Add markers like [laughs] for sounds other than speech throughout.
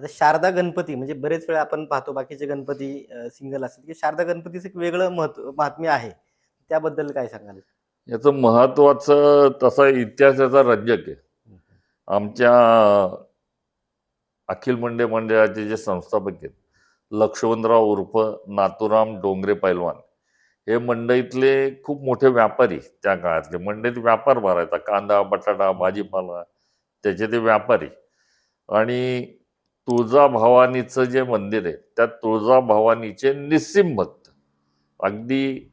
आता शारदा गणपती म्हणजे बरेच वेळा आपण पाहतो बाकीचे गणपती सिंगल असतात की शारदा गणपतीचं एक वेगळं महत्त्व महात्म्य आहे. त्याबद्दल काय सांगाल? याचं महत्वाचं तसा इतिहास याचा रंजक आहे. आमच्या अखिल मंडे मंडळाचे जे संस्थापक आहेत लक्ष्मणराव उर्फ नाथुराम डोंगरे पैलवान हे मंडईतले खूप मोठे व्यापारी त्या काळातले. मंडईत व्यापार भरायचा कांदा बटाटा भाजीपाला त्याचे ते व्यापारी. आणि तुळजाभवानीचं जे मंदिर आहे त्या तुळजाभवानीचे निस्सिम भक्त. अगदी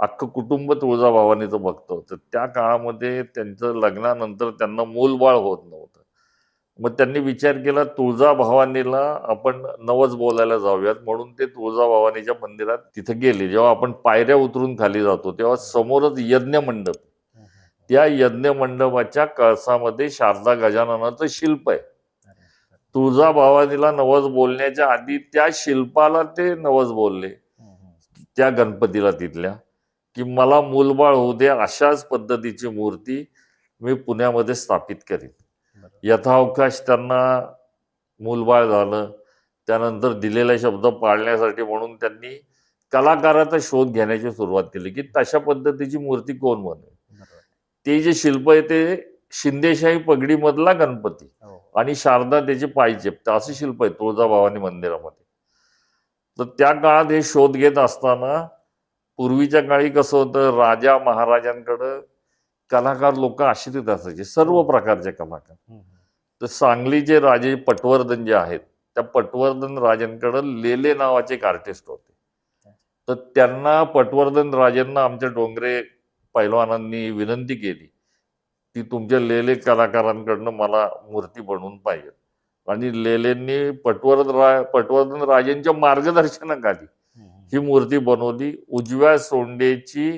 अख्खं कुटुंब तुळजाभवानीचं भक्त होतं. त्या काळामध्ये त्यांचं लग्नानंतर त्यांना मूलबाळ होत नव्हतं. मग त्यांनी विचार केला तुळजाभवानीला आपण नवस बोलायला जाऊयात. म्हणून ते तुळजाभवानीच्या मंदिरात तिथे गेले. जेव्हा आपण पायऱ्या उतरून खाली जातो तेव्हा समोरच यज्ञ मंडप त्या यज्ञ मंडपाच्या कळसामध्ये शारदा गजाननाचं शिल्प आहे. तुळजाभवानीला नवस बोलण्याच्या आधी त्या शिल्पाला ते नवस बोलले. त्या गणपतीला तिथल्या की मला मूलबाळ होऊ दे अशाच पद्धतीची मूर्ती मी पुण्यामध्ये स्थापित करीन. यथावकाश त्यांना मूलबाळ झालं त्यानंतर दिलेला शब्द पाळण्यासाठी म्हणून त्यांनी कलाकाराचा शोध घेण्याची सुरुवात केली की तशा पद्धतीची मूर्ती कोण बनेल ते जे शिल्प आहे ते शिंदेशाही पगडीमधला गणपती आणि शारदा त्याची पायचेप असं शिल्प आहे तुळजाभवानी मंदिरामध्ये. तर त्या काळात हे शोध घेत असताना पूर्वीच्या काळी कसं होतं राजा महाराजांकडं कलाकार लोक आश्रित असायचे सर्व प्रकारचे कलाकार. तर सांगलीचे राजे पटवर्धन जे आहेत त्या पटवर्धन राजांकडं लेले नावाचे एक आर्टिस्ट होते. तर त्यांना पटवर्धन राजांना आमच्या डोंगरे पैलवानांनी विनंती केली. की तुमच्या लेले कलाकारांकडनं मला मूर्ती बनवून पाहिजे. आणि लेलेंनी पटवर्धन रा पटवर्धन राजांच्या मार्गदर्शनाखाली ही मूर्ती बनवली. उजव्या सोंडेची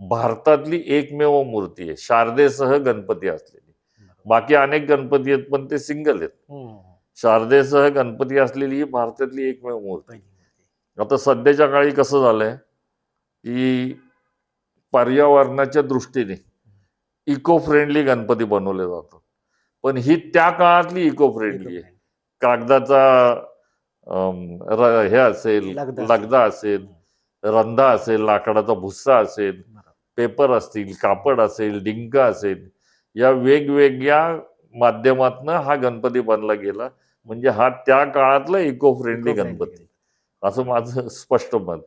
भारतातली एकमेव मूर्ती आहे. शारदेसह गणपती असलेली. बाकी अनेक गणपती आहेत पण ते सिंगल आहेत. शारदेसह गणपती असलेली ही भारतातली एकमेव मूर्ती आता सध्याच्या काळी कसं झालंय? की पर्यावरणाच्या दृष्टीने इको फ्रेंडली गणपती बनवले जातात. पण ही त्या काळातली इको फ्रेंडली आहे कागदाचा हे असेल लगदा असेल. लगदा असेल रंधा असेल लाकडाचा भुस्सा असेल पेपर असतील कापड असेल डिंक असेल या वेगवेगळ्या माध्यमातनं हा गणपती बनला गेला. म्हणजे हा त्या काळातला इको फ्रेंडली गणपती. असं माझं [laughs] स्पष्ट मत आहे.